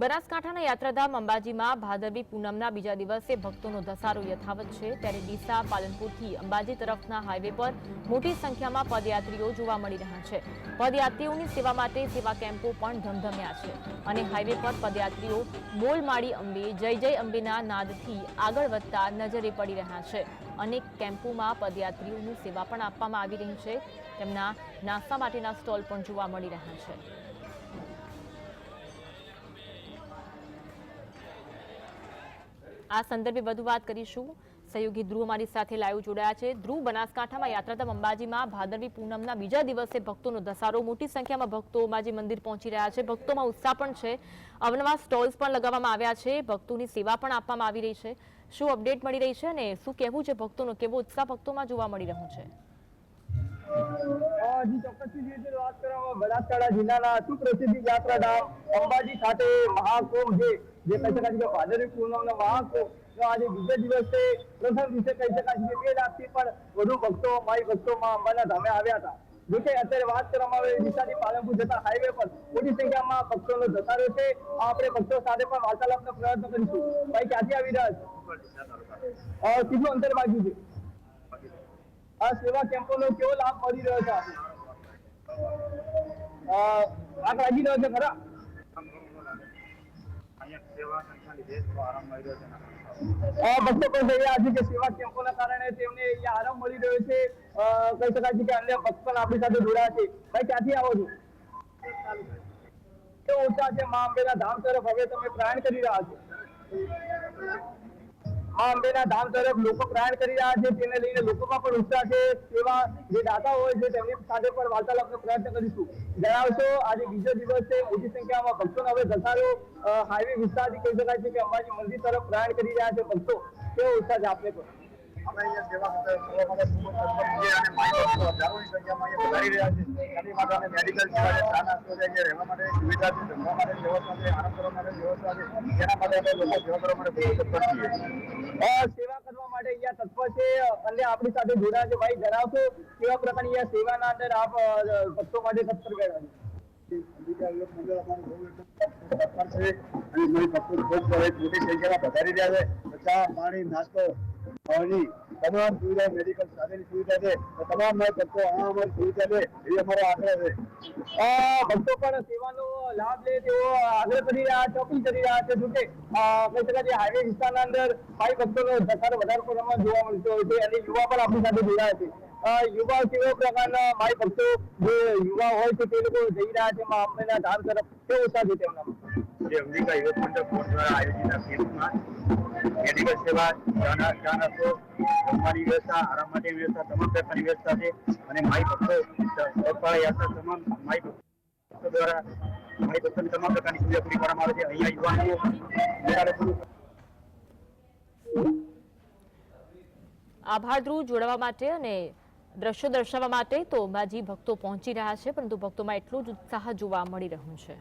બનાસકાંઠાના યાત્રાધામ અંબાજીમાં ભાદરવી પૂનમના બીજા દિવસે ભક્તોનો ધસારો યથાવત છે. ત્યારે ડીસા, પાલનપુરથી અંબાજી તરફના હાઈવે પર મોટી સંખ્યામાં પદયાત્રીઓ જોવા મળી રહ્યા છે. પદયાત્રીઓની સેવા માટે સેવા કેમ્પો પણ ધમધમ્યા છે અને હાઈવે પર પદયાત્રીઓ બોલ માળી અંબે, જય જય અંબેના નાદથી આગળ વધતા નજરે પડી રહ્યા છે. અનેક કેમ્પોમાં પદયાત્રીઓની સેવા પણ આપવામાં આવી રહી છે. તેમના નાસ્તા માટેના સ્ટોલ પણ જોવા મળી રહ્યા છે. આ સંદર્ભે વધુ વાત કરીશું. સહયોગી ધ્રુવ અમારી સાથે લાઈવ જોડાયા છે. ધ્રુવ, બનાસકાંઠામાં યાત્રાધામ અંબાજીમાં, ભાદરવી પૂનમના બીજા દિવસે ભક્તોનો ધસારો. મોટી સંખ્યામાં ભક્તો અંબાજી મંદિર પહોંચી રહ્યા છે. ભક્તોમાં ઉત્સાહ પણ છે. અવનવા સ્ટોલ્સ પણ લગાવવામાં આવ્યા છે. ભક્તોની સેવા પણ આપવામાં આવી રહી છે. શું અપડેટ મળી રહી છે અને શું કહેવું છે ભક્તોનો? કેવો ઉત્સાહ ભક્તોમાં જોવા મળી રહ્યો છે? વાત કરવામાં બનાસકાંઠા જિલ્લાના સુપ્રસિદ્ધ યાત્રાધામ પણ સંખ્યામાં ભક્તોનો ધસારો છે. આપણે ભક્તો સાથે પણ વાર્તાલાપનો પ્રયત્ન કરીશું. ભાઈ, ક્યાંથી આવી રહ્યા છે? કેટલું અંતર બાકી છે? આ સેવા કેમ્પોનો કેવો લાભ મળી રહ્યો છે આપને? અ, લાગી રહ્યો છે ખરા? કે સેવા કેમ્પોના કારણે તેમને આરામ મળી રહ્યો છે. કહી શકાય છે કે અન્ય ભક્ત પણ આપણી સાથે જોડાયા છે. ભાઈ ક્યાંથી આવો છો? ઉત્સાહ છે મા અંબેના ધામ તરફ? હવે તમે પ્રયાણ કરી રહ્યા છો. મા અંબેના ધામ તરફ લોકો પ્રયાણ કરી રહ્યા છે. તેને લઈને લોકોમાં પણ ઉત્સાહ છે. તેવા જે દાતા હોય છે, તેમની સાથે પણ વાર્તાલાપનો પ્રયત્ન કરીશું. જણાવશો, આજે બીજો દિવસ છે. મોટી સંખ્યામાં ભક્તોનો હવે ધસારો હાઈવે વિસ્તારથી કહી શકાય છે કે અંબાજી મંદિર તરફ પ્રયાણ કરી રહ્યા છે ભક્તો. કેવો ઉત્સાહ છે આપને પણ? અમે અહીંયા સેવા કરવા માટે ખૂબ જ અને માઈ હજારોની સંખ્યામાં અહીંયા પધારી રહ્યા છે. એની માટે મેડિકલ સેવા છે ચા નાસ્તો છે અહીંયા રહેવા માટે સુવિધા છે, જમવા માટે વ્યવસ્થા છે આરામ કરવા માટે વ્યવસ્થા છે. જેના માટે અમે લોકો સેવા કરવા માટે ખૂબ જ તત્પર છીએ. સેવા કરવા માટે અહીંયા તત્પર છે. અને આપણી સાથે જોડાયા છે. ભાઈ, જણાવશો કેવા પ્રકારની અહીંયા સેવાના અંદર આપ ભક્તો માટે તત્પર તત્પર છે અને મારી ભક્તો ખૂબ મોટી સંખ્યામાં પધારી રહ્યા છે. ચા પાણી નાસ્તો ખાવાની તમામ સુવિધા મેડિકલ સાધનની સુવિધા છે. તમામ ભક્તો આ અમારી સુવિધા છે. એ અમારો આગ્રહ છે. ભક્તો પણ સેવાનો લાભ લે તેવો આગ્રહ કરી રહ્યા છે અપીલ કરી રહ્યા છે. જોકે કે કહી શકાય છે હાઈવે વિસ્તારના અંદર ભાઈ ભક્તોનો ધસારો વધારે પ્રમાણમાં જોવા મળતો હોય છે અને યુવા પણ આપણી સાથે જોડાયા છે. યુવા કેવા પ્રકારના ભાઈ ભક્તો જે યુવા હોય છે તે લોકો જઈ રહ્યા છે મા અંબેના ધામ તરફ. કેવો ઉત્સાહ છે તેમનામાં જે અંબિકા યુવક મંડળ દ્વારા આયોજિત આ કેમ્પમાં સેવા ચા નાસ્તો જમવાની વ્યવસ્થા આરામ માટેની વ્યવસ્થા તમામ પ્રકારની વ્યવસ્થા છે. અને માઈ ભક્તો પગપાળા યાત્રા તમામ માઈ ભક્તો દ્વારા માઈ ભક્તોની તમામ પ્રકારની સુવિધા પૂરી પાડવામાં આવે છે. અહીંયા યુવાનો આભાર ધ્રુવ, જોડાવા માટે અને દ્રશ્યો દર્શાવવા માટે તો અંબાજી ભક્તો પહોંચી રહ્યા છે, પરંતુ ભક્તોમાં એટલો જ ઉત્સાહ જોવા મળી રહ્યો છે.